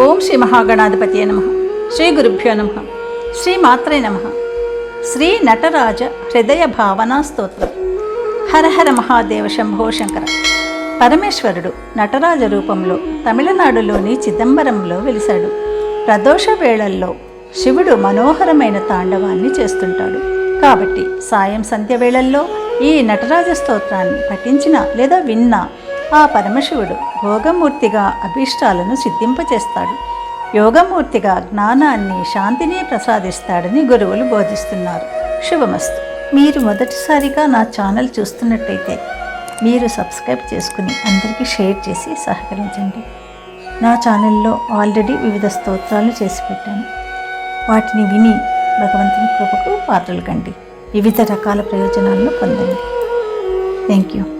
ఓం శ్రీ మహాగణాధిపతి నమ. శ్రీ గురుభ్యో నమ. శ్రీ మాత్రే నమ. శ్రీ నటరాజ హృదయ భావనా స్తోత్రం. హరహర మహాదేవ శంభో శంకర. పరమేశ్వరుడు నటరాజ రూపంలో తమిళనాడులోని చిదంబరంలో వెలిశాడు. ప్రదోష వేళల్లో శివుడు మనోహరమైన తాండవాన్ని చేస్తుంటాడు. కాబట్టి సాయం సంధ్య వేళల్లో ఈ నటరాజ స్తోత్రాన్ని పఠించినా లేదా విన్నా ఆ పరమశివుడు భోగమూర్తిగా అభీష్టాలను సిద్ధింపచేస్తాడు. యోగమూర్తిగా జ్ఞానాన్ని శాంతిని ప్రసాదిస్తాడని గురువులు బోధిస్తున్నారు. శుభమస్తు. మీరు మొదటిసారిగా నా ఛానల్ చూస్తున్నట్టయితే మీరు సబ్స్క్రైబ్ చేసుకుని అందరికీ షేర్ చేసి సహకరించండి. నా ఛానల్లో ఆల్రెడీ వివిధ స్తోత్రాలు చేసి పెట్టాను. వాటిని విని భగవంతుని కృపకు పాత్రలు కండి. వివిధ రకాల ప్రయోజనాలను పొందండి. Thank you.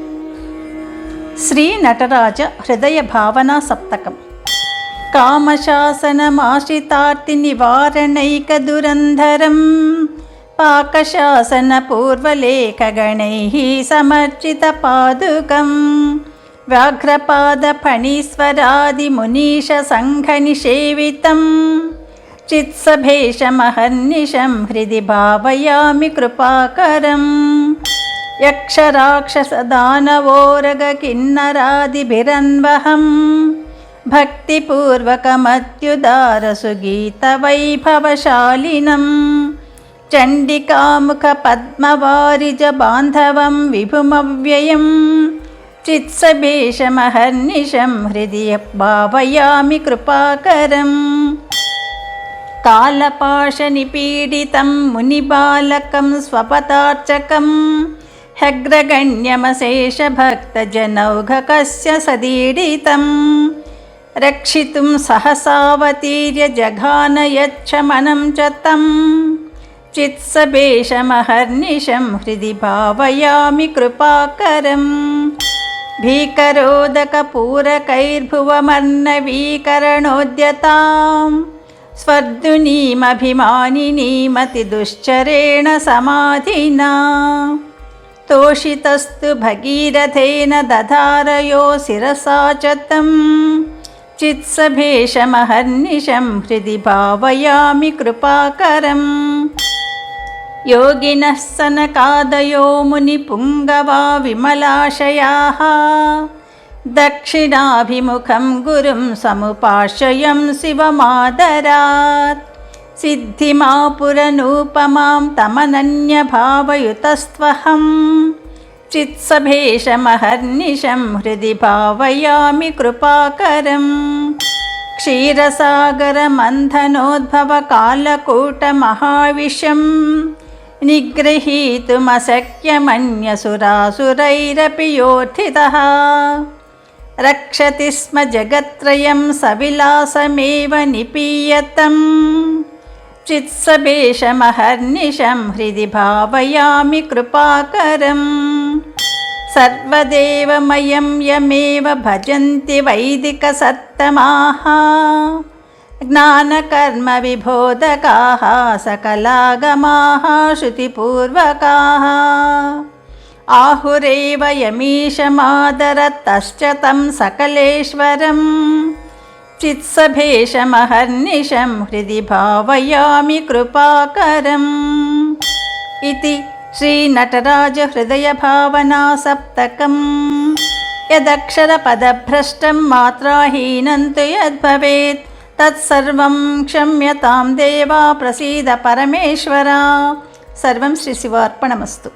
श्रीनटराजहृदयभावनासप्तकं कामशासनमाशितार्तिनिवारणैकधुरन्धरं पाकशासनपूर्वलेखगणैः समर्चितपादुकं व्याघ्रपादफणीश्वरादिमुनीषसङ्घनिषेवितं चित्सभेशमहर्निशं हृदि भावयामि कृपाकरम् यक्षराक्षसदानवोरग भक्तिपूर्वकमत्युदारसुगीतवैभवशालिनं चण्डिकामुखपद्मवारिजबान्धवं विभुमव्ययं चित्सभेषमहर्निशं हृदि भावयामि कृपाकरम् कालपाशनिपीडितं मुनिबालकं स्वपदार्चकम् ह्यग्रगण्यमशेषभक्तजनौघकस्य सदीडितं रक्षितुं सहसावतीर्य जघानयच्छमनं च तं चित्सभेशमहर्निशं हृदि भावयामि कृपाकरम् भीकरोदकपूरकैर्भुवमर्णवीकरणोद्यताम् स्वर्धुनीमभिमानिनीमतिदुश्चरेण समाधिना तोषितस्तु भगीरथेन दधारयो शिरसा च तं। चित्सभेशमहर्निशं हृदि भावयामि कृपाकरम्। योगिनः सनकादयो मुनिपुङ्गवा विमलाशयाः। दक्षिणाभिमुखं गुरुं समुपाश्रयं शिवमादरात् सिद्धिमापुरनूपमां तमनन्यभावयुतस्त्वहं चित्सभेशमहर्निशं हृदि भावयामि कृपाकरम् क्षीरसागरमन्थनोद्भवकालकूटमहाविशं निगृहीतुमशक्यमन्यसुरासुरैरपि योत्थितः रक्षति स्म जगत्त्रयं सविलासमेव चित्सभेशमहर्निशं हृदि भावयामि कृपाकरम्। सर्वदेवमयं यमेव भजन्ति वैदिकसत्तमाः। ज्ञानकर्मविबोधकाः सकलागमाः श्रुतिपूर्वकाः। आहुरेव यमीशमादरतश्च तं सकलेश्वरं चित्सभेशमहर्निशं हृदि भावयामि कृपाकरम् इति श्रीनटराजहृदयभावना सप्तकम् यदक्षरपदभ्रष्टं मात्राहीनं तु यद्भवेत् तत्सर्वं क्षम्यतां देवा प्रसीद परमेश्वरा सर्वं श्रीशिवार्पणमस्तु